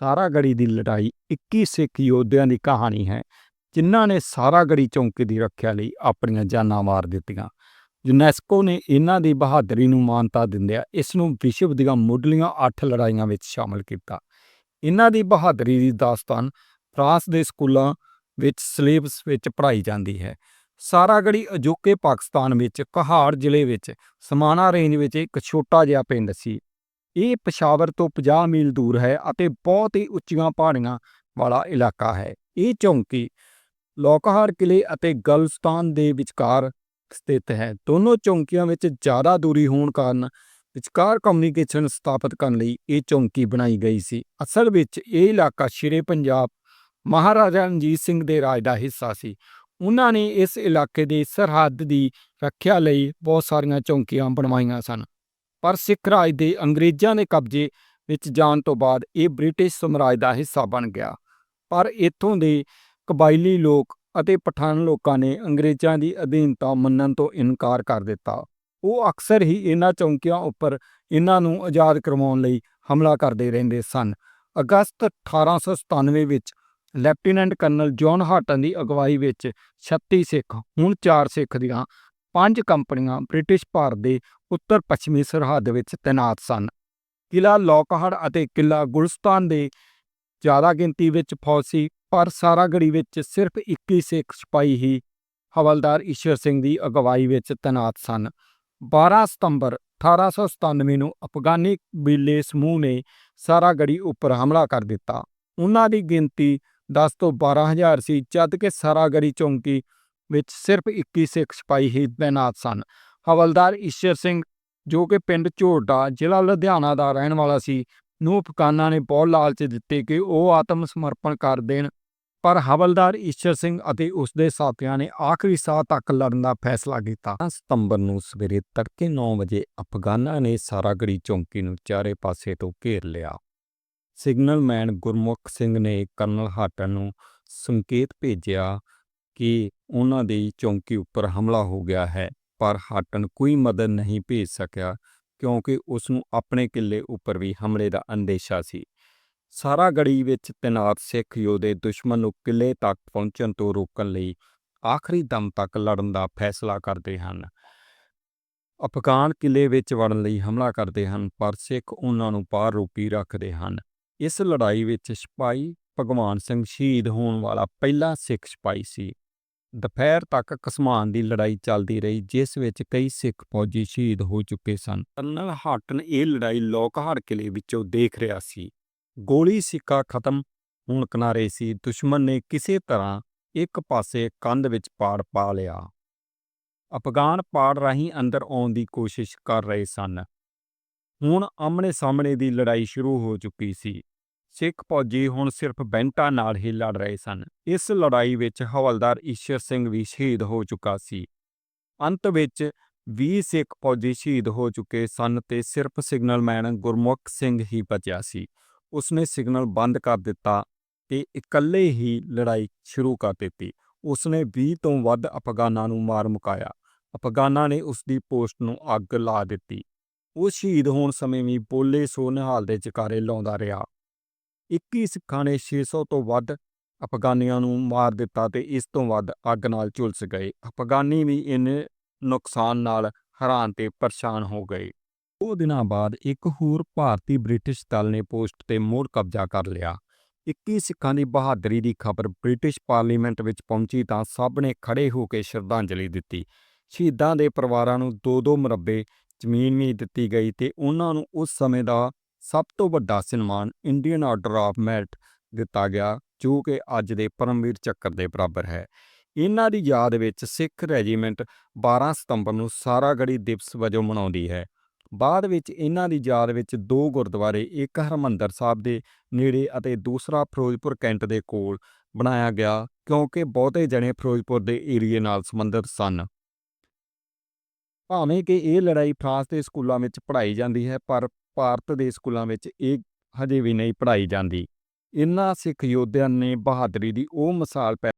ਸਾਰਾਗੜੀ ਦੀ ਲੜਾਈ 21 ਸਿੱਖ ਯੋਧਿਆਂ ਦੀ ਕਹਾਣੀ ਹੈ, ਜਿਨ੍ਹਾਂ ਨੇ ਸਾਰਾਗੜੀ ਚੌਂਕੀ ਦੀ ਰੱਖਿਆ ਲਈ ਆਪਣੀਆਂ ਜਾਨਾਂ ਵਾਰ ਦਿੱਤੀਆਂ। ਯੂਨੈਸਕੋ ਨੇ ਇਹਨਾਂ ਦੀ ਬਹਾਦਰੀ ਨੂੰ ਮਾਨਤਾ ਦਿੰਦਿਆਂ ਇਸ ਨੂੰ ਵਿਸ਼ਵ ਦੀਆਂ ਮੁੱਢਲੀਆਂ 8 ਲੜਾਈਆਂ ਵਿੱਚ ਸ਼ਾਮਲ ਕੀਤਾ। ਇਹਨਾਂ ਦੀ ਬਹਾਦਰੀ ਦੀ ਦਾਸਤਾਨ ਫਰਾਂਸ ਦੇ ਸਕੂਲਾਂ ਵਿੱਚ ਸਿਲੇਬਸ ਵਿੱਚ ਪੜ੍ਹਾਈ ਜਾਂਦੀ ਹੈ। ਸਾਰਾਗੜੀ ਅਜੋਕੇ ਪਾਕਿਸਤਾਨ ਵਿੱਚ ਕਹਾੜ ਜ਼ਿਲ੍ਹੇ ਵਿੱਚ ਸਮਾਣਾ ਰੇਂਜ ਵਿੱਚ ਇੱਕ ਛੋਟਾ ਜਿਹਾ ਪਿੰਡ ਸੀ। ਇਹ ਪਸ਼ਾਵਰ ਤੋਂ 50 ਮੀਲ ਦੂਰ ਹੈ ਅਤੇ ਬਹੁਤ ਹੀ ਉੱਚੀਆਂ ਪਹਾੜੀਆਂ ਵਾਲਾ ਇਲਾਕਾ ਹੈ। ਇਹ ਚੌਂਕੀ ਲੋਕਹਾਰ ਕਿਲੇ ਅਤੇ ਗਲਸਤਾਨ ਦੇ ਵਿਚਕਾਰ ਸਥਿਤ ਹੈ। ਦੋਨੋਂ ਚੌਂਕੀਆਂ ਵਿੱਚ ਜ਼ਿਆਦਾ ਦੂਰੀ ਹੋਣ ਕਾਰਨ ਵਿਚਕਾਰ ਕਮਿਊਨੀਕੇਸ਼ਨ ਸਥਾਪਿਤ ਕਰਨ ਲਈ ਇਹ ਚੌਂਕੀ ਬਣਾਈ ਗਈ ਸੀ। ਅਸਲ ਵਿੱਚ ਇਹ ਇਲਾਕਾ ਸ਼ੇਰੇ ਪੰਜਾਬ ਮਹਾਰਾਜਾ ਰਣਜੀਤ ਸਿੰਘ ਦੇ ਰਾਜ ਦਾ ਹਿੱਸਾ ਸੀ। ਉਹਨਾਂ ਨੇ ਇਸ ਇਲਾਕੇ ਦੇ ਸਰਹੱਦ ਦੀ ਰੱਖਿਆ ਲਈ ਬਹੁਤ ਸਾਰੀਆਂ ਚੌਂਕੀਆਂ ਬਣਵਾਈਆਂ ਸਨ। ਪਰ ਸਿੱਖ ਰਾਜ ਦੇ ਅੰਗਰੇਜ਼ਾਂ ਦੇ ਕਬਜ਼ੇ ਵਿੱਚ ਜਾਣ ਤੋਂ ਬਾਅਦ ਇਹ ਬ੍ਰਿਟਿਸ਼ ਸਮਰਾਜ ਦਾ ਹਿੱਸਾ ਬਣ ਗਿਆ। ਪਰ ਇੱਥੋਂ ਦੇ ਕਬਾਇਲੀ ਲੋਕ ਅਤੇ ਪਠਾਨ ਲੋਕਾਂ ਨੇ ਅੰਗਰੇਜ਼ਾਂ ਦੀ ਅਧੀਨਤਾ ਮੰਨਣ ਤੋਂ ਇਨਕਾਰ ਕਰ ਦਿੱਤਾ। ਉਹ ਅਕਸਰ ਹੀ ਇਹਨਾਂ ਚੌਂਕੀਆਂ ਉੱਪਰ ਇਹਨਾਂ ਨੂੰ ਆਜ਼ਾਦ ਕਰਵਾਉਣ ਲਈ ਹਮਲਾ ਕਰਦੇ ਰਹਿੰਦੇ ਸਨ। ਅਗਸਤ 1897 ਵਿੱਚ ਲੈਫਟੀਨੈਂਟ ਕਰਨਲ ਜੌਨ ਹਾਟਨ ਦੀ ਅਗਵਾਈ ਵਿੱਚ 36 ਸਿੱਖ, ਹੁਣ 4 ਸਿੱਖ ਦੀਆਂ ਪੰਜ ਕੰਪਨੀਆਂ ਬ੍ਰਿਟਿਸ਼ ਭਾਰਤ ਦੇ ਉੱਤਰ ਪੱਛਮੀ ਸਰਹੱਦ ਵਿੱਚ ਤੈਨਾਤ ਸਨ। ਕਿਲਾ ਲੋਕਹੜ ਅਤੇ ਕਿਲਾ ਗੁਲਸਤਾਨ ਦੇ ਜ਼ਿਆਦਾ ਗਿਣਤੀ ਵਿੱਚ ਫੌਜ ਸੀ, ਪਰ ਸਾਰਾਗੜੀ ਵਿੱਚ ਸਿਰਫ 21 ਸਿੱਖ ਸਿਪਾਹੀ ਹੀ ਹਵਲਦਾਰ ਈਸ਼ਰ ਸਿੰਘ ਦੀ ਅਗਵਾਈ ਵਿੱਚ ਤੈਨਾਤ ਸਨ। 12 ਸਤੰਬਰ 1897 ਨੂੰ ਅਫਗਾਨੀ ਬੀਲੇ ਸਮੂਹ ਨੇ ਸਾਰਾਗੜੀ ਉੱਪਰ ਹਮਲਾ ਕਰ ਦਿੱਤਾ। ਉਹਨਾਂ ਦੀ ਗਿਣਤੀ 10 ਤੋਂ 12000 ਸੀ, ਜਦ ਕਿ ਸਾਰਾਗੜੀ ਚੌਂਕੀ ਵਿੱਚ ਸਿਰਫ 21 ਸਿੱਖ ਸਿਪਾਹੀ ਹੀ ਤੈਨਾਤ ਸਨ। ਹਵਲਦਾਰ ਈਸ਼ਰ ਸਿੰਘ, ਜੋ ਕਿ ਪਿੰਡ ਝੋਟਾ ਜ਼ਿਲ੍ਹਾ ਲੁਧਿਆਣਾ ਦਾ ਰਹਿਣ ਵਾਲਾ ਸੀ, ਨੂੰ ਅਫਗਾਨਾਂ ਨੇ ਬਹੁਤ ਲਾਲਚ ਦਿੱਤੇ ਕਿ ਉਹ ਆਤਮ ਸਮਰਪਣ ਕਰ ਦੇਣ। ਪਰ ਹਵਲਦਾਰ ਈਸ਼ਰ ਸਿੰਘ ਅਤੇ ਉਸ ਦੇ ਸਾਥੀਆਂ ਨੇ ਆਖਰੀ ਸਾਹ ਤੱਕ ਲੜਨ ਦਾ ਫੈਸਲਾ ਕੀਤਾ। ਸਤੰਬਰ ਨੂੰ ਸਵੇਰੇ ਤੜਕੇ 9 ਵਜੇ ਅਫਗਾਨਾਂ ਨੇ ਸਾਰਾਗੜੀ ਚੌਂਕੀ ਨੂੰ ਚਾਰੇ ਪਾਸੇ ਤੋਂ ਘੇਰ ਲਿਆ। ਸਿਗਨਲਮੈਨ ਗੁਰਮੁਖ ਸਿੰਘ ਨੇ ਕਰਨਲ ਹਾਟਨ ਨੂੰ ਸੰਕੇਤ ਭੇਜਿਆ ਕਿ ਉਹਨਾਂ ਦੀ ਚੌਂਕੀ ਉੱਪਰ ਹਮਲਾ ਹੋ ਗਿਆ ਹੈ, ਪਰ ਹਾਟਨ ਕੋਈ ਮਦਦ ਨਹੀਂ ਭੇਜ ਸਕਿਆ ਕਿਉਂਕਿ ਉਸ ਨੂੰ ਆਪਣੇ ਕਿਲੇ ਉੱਪਰ ਵੀ ਹਮਲੇ ਦਾ ਅੰਦੇਸ਼ਾ ਸੀ। ਸਾਰਾ ਸਾਰਾਗੜੀ ਵਿੱਚ ਤੈਨਾਤ ਸਿੱਖ ਯੋਧੇ ਦੁਸ਼ਮਣ ਨੂੰ ਕਿਲੇ ਤੱਕ ਪਹੁੰਚਣ ਤੋਂ ਰੋਕਣ ਲਈ ਆਖਰੀ ਦਮ ਤੱਕ ਲੜਨ ਦਾ ਫੈਸਲਾ ਕਰਦੇ ਹਨ। ਅਫਗਾਨ ਕਿਲੇ ਵਿੱਚ ਵੜਨ ਲਈ ਹਮਲਾ ਕਰਦੇ ਹਨ, ਪਰ ਸਿੱਖ ਉਹਨਾਂ ਨੂੰ ਪਾਰ ਰੋਕੀ ਰੱਖਦੇ ਹਨ। ਇਸ ਲੜਾਈ ਵਿੱਚ ਸਿਪਾਹੀ ਭਗਵਾਨ ਸਿੰਘ ਸ਼ਹੀਦ ਹੋਣ ਵਾਲਾ ਪਹਿਲਾ ਸਿੱਖ ਸਿਪਾਹੀ ਸੀ। ਦੁਪਹਿਰ ਤੱਕ ਕਸਮਾਨ ਦੀ ਲੜਾਈ ਚੱਲਦੀ ਰਹੀ, ਜਿਸ ਵਿੱਚ ਕਈ ਸਿੱਖ ਫੌਜੀ ਸ਼ਹੀਦ ਹੋ ਚੁੱਕੇ ਸਨ। ਕਰਨਲ ਹਾਟਨ ਇਹ ਲੜਾਈ ਲੋਕਹਾਰ ਕਿਲੇ ਵਿੱਚੋਂ ਦੇਖ ਰਿਹਾ ਸੀ। ਗੋਲੀ ਸਿੱਕਾ ਖਤਮ ਹੁਣ ਕਿਨਾਰੇ ਸੀ, ਦੁਸ਼ਮਣ ਨੇ ਕਿਸੇ ਤਰ੍ਹਾਂ ਇੱਕ ਪਾਸੇ ਕੰਧ ਵਿੱਚ ਪਾੜ ਪਾ ਲਿਆ। ਅਫਗਾਨ ਪਾੜ ਰਾਹੀਂ ਅੰਦਰ ਆਉਣ ਦੀ ਕੋਸ਼ਿਸ਼ ਕਰ ਰਹੇ ਸਨ। ਹੁਣ ਆਮਣੇ ਸਾਹਮਣੇ ਦੀ ਲੜਾਈ ਸ਼ੁਰੂ ਹੋ ਚੁੱਕੀ ਸੀ। ਸਿੱਖ ਫੌਜੀ ਹੁਣ ਸਿਰਫ ਬੈਂਟਾਂ ਨਾਲ ਹੀ ਲੜ ਰਹੇ ਸਨ। ਇਸ ਲੜਾਈ ਵਿੱਚ ਹਵਲਦਾਰ ਈਸ਼ਰ ਸਿੰਘ ਵੀ ਸ਼ਹੀਦ ਹੋ ਚੁੱਕਾ ਸੀ। ਅੰਤ ਵਿੱਚ 20 ਸਿੱਖ ਫੌਜੀ ਸ਼ਹੀਦ ਹੋ ਚੁੱਕੇ ਸਨ ਤੇ ਸਿਰਫ ਸਿਗਨਲਮੈਨ ਗੁਰਮੁਖ ਸਿੰਘ ਹੀ ਬਚਿਆ ਸੀ। ਉਸਨੇ ਸਿਗਨਲ ਬੰਦ ਕਰ ਦਿੱਤਾ ਤੇ ਇਕੱਲੇ ਹੀ ਲੜਾਈ ਸ਼ੁਰੂ ਕਰ ਦਿੱਤੀ। ਉਸਨੇ 20 ਤੋਂ ਵੱਧ ਅਫਗਾਨਾਂ ਨੂੰ ਮਾਰ ਮੁਕਾਇਆ। ਅਫਗਾਨਾਂ ਨੇ ਉਸ ਦੀ ਪੋਸਟ ਨੂੰ ਅੱਗ ਲਾ ਦਿੱਤੀ। ਉਹ ਸ਼ਹੀਦ ਹੋਣ ਸਮੇਂ ਵੀ ਬੋਲੇ ਸੋ ਨਿਹਾਲ ਦੇ ਜਕਾਰੇ ਲਾਉਂਦਾ ਰਿਹਾ। 21 ਸਿੱਖਾਂ ਨੇ 600 ਤੋਂ ਵੱਧ ਅਫਗਾਨੀਆਂ ਨੂੰ ਮਾਰ ਦਿੱਤਾ ਤੇ ਇਸ ਤੋਂ ਵੱਧ ਅੱਗ ਨਾਲ ਝੁਲਸ ਗਏ। ਅਫਗਾਨੀ ਵੀ ਇਹਨੇ ਨੁਕਸਾਨ ਨਾਲ ਹੈਰਾਨ ਤੇ ਪਰੇਸ਼ਾਨ ਹੋ ਗਏ। ਉਹ ਦਿਨਾਂ ਬਾਅਦ ਇੱਕ ਹੋਰ ਭਾਰਤੀ ਬ੍ਰਿਟਿਸ਼ ਦਲ ਨੇ ਪੋਸਟ ਤੇ ਮੁੜ ਕਬਜ਼ਾ ਕਰ ਲਿਆ। 21 ਸਿੱਖਾਂ ਦੀ ਬਹਾਦਰੀ ਦੀ ਖਬਰ ਬ੍ਰਿਟਿਸ਼ ਪਾਰਲੀਮੈਂਟ ਵਿੱਚ ਪਹੁੰਚੀ ਤਾਂ ਸਭ ਨੇ ਖੜੇ ਹੋ ਕੇ ਸ਼ਰਧਾਂਜਲੀ ਦਿੱਤੀ। ਸ਼ਹੀਦਾਂ ਦੇ ਪਰਿਵਾਰਾਂ ਨੂੰ ਦੋ ਦੋ ਮੁਰੱਬੇ ਜ਼ਮੀਨ ਵੀ ਦਿੱਤੀ ਗਈ ਤੇ ਉਹਨਾਂ ਨੂੰ ਉਸ ਸਮੇਂ ਦਾ ਸਭ ਤੋਂ ਵੱਡਾ ਸਨਮਾਨ ਇੰਡੀਅਨ ਆਰਡਰ ਆਫ ਮੈਰਿਟ ਦਿੱਤਾ ਗਿਆ, ਜੋ ਕਿ ਅੱਜ ਦੇ ਪਰਮਵੀਰ ਚੱਕਰ ਦੇ ਬਰਾਬਰ ਹੈ। ਇਹਨਾਂ ਦੀ ਯਾਦ ਵਿੱਚ ਸਿੱਖ ਰੈਜੀਮੈਂਟ 12 ਸਤੰਬਰ ਨੂੰ ਸਾਰਾਗੜੀ ਦਿਵਸ ਵਜੋਂ ਮਨਾਉਂਦੀ ਹੈ। ਬਾਅਦ ਵਿੱਚ ਇਹਨਾਂ ਦੀ ਯਾਦ ਵਿੱਚ ਦੋ ਗੁਰਦੁਆਰੇ, ਇੱਕ ਹਰਮੰਦਰ ਸਾਹਿਬ ਦੇ ਨੇੜੇ ਅਤੇ ਦੂਸਰਾ ਫਿਰੋਜ਼ਪੁਰ ਕੈਂਟ ਦੇ ਕੋਲ ਬਣਾਇਆ ਗਿਆ, ਕਿਉਂਕਿ ਬਹੁਤੇ ਜਣੇ ਫਿਰੋਜ਼ਪੁਰ ਦੇ ਏਰੀਏ ਨਾਲ ਸੰਬੰਧਿਤ ਸਨ। ਭਾਵੇਂ ਕਿ ਇਹ ਲੜਾਈ ਫਰਾਂਸ ਦੇ ਸਕੂਲਾਂ ਵਿੱਚ ਪੜ੍ਹਾਈ ਜਾਂਦੀ ਹੈ, ਪਰ ਭਾਰਤ ਦੇ ਸਕੂਲਾਂ ਵਿੱਚ ਇਹ ਹਜੇ ਵੀ ਨਹੀਂ ਪੜ੍ਹਾਈ ਜਾਂਦੀ। ਇਹਨਾਂ ਸਿੱਖ ਯੋਧਿਆਂ ਨੇ ਬਹਾਦਰੀ ਦੀ ਉਹ ਮਿਸਾਲ ਪੈ